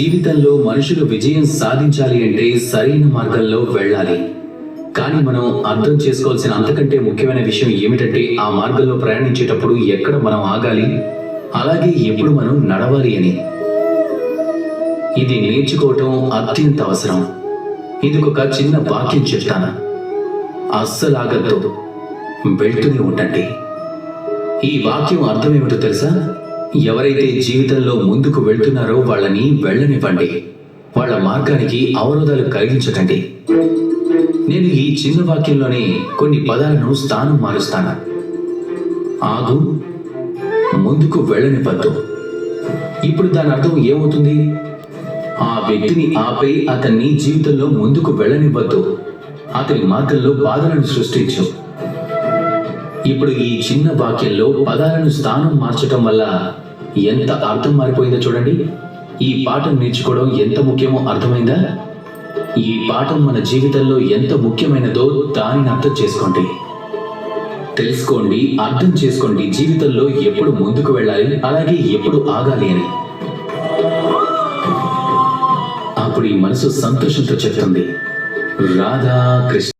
జీవితంలో మనుషులు విజయం సాధించాలి అంటే సరైన మార్గంలో వెళ్ళాలి. కానీ మనం అర్థం చేసుకోవాల్సిన అంతకంటే ముఖ్యమైన విషయం ఏమిటంటే ఆ మార్గంలో ప్రయాణించేటప్పుడు ఎక్కడ మనం ఆగాలి? అలాగే ఎప్పుడు మనం నడవాలి అని. ఇది నేర్చుకోవటం అత్యంత అవసరం. ఇది ఒక చిన్న వాక్యం చెప్తాను. అస్సలు ఆగద్దు. వెళ్తూనే ఉండండి. ఈ వాక్యం అర్థం ఏమిటో తెలుసా? ఎవరైతే జీవితంలో ముందుకు వెళ్తున్నారో వాళ్ళని వెళ్ళనివ్వండి. వాళ్ళ మార్గానికి అవరోధాలు కలిగించకండి నేను ఈ చిన్న వాక్యంలోనే కొన్ని పదాలను స్థానం మారుస్తాను. ఆగు ముందుకు వెళ్ళనివ్వద్దు. ఇప్పుడు దాని అర్థం ఏమవుతుంది? ఆ వ్యక్తిని ఆపై అతన్ని జీవితంలో ముందుకు వెళ్ళనివ్వద్దు. అతని మార్గంలో బాధలను సృష్టించు. ఇప్పుడు ఈ చిన్న వాక్యంలో పదాలను స్థానం మార్చటం వల్ల ఎంత అర్థం మారిపోయిందో చూడండి. ఈ పాఠం నేర్చుకోవడం ఎంత ముఖ్యమో అర్థమైందా? ఈ పాఠం మన జీవితంలో ఎంత ముఖ్యమైనదో దానిని అర్థం చేసుకోండి. తెలుసుకోండి అర్థం చేసుకోండి. జీవితంలో ఎప్పుడు ముందుకు వెళ్ళాలి అలాగే ఎప్పుడు ఆగాలి అని. అప్పుడు ఈ మనసు సంతోషంతో చెప్తుంది. రాధా కృష్ణ.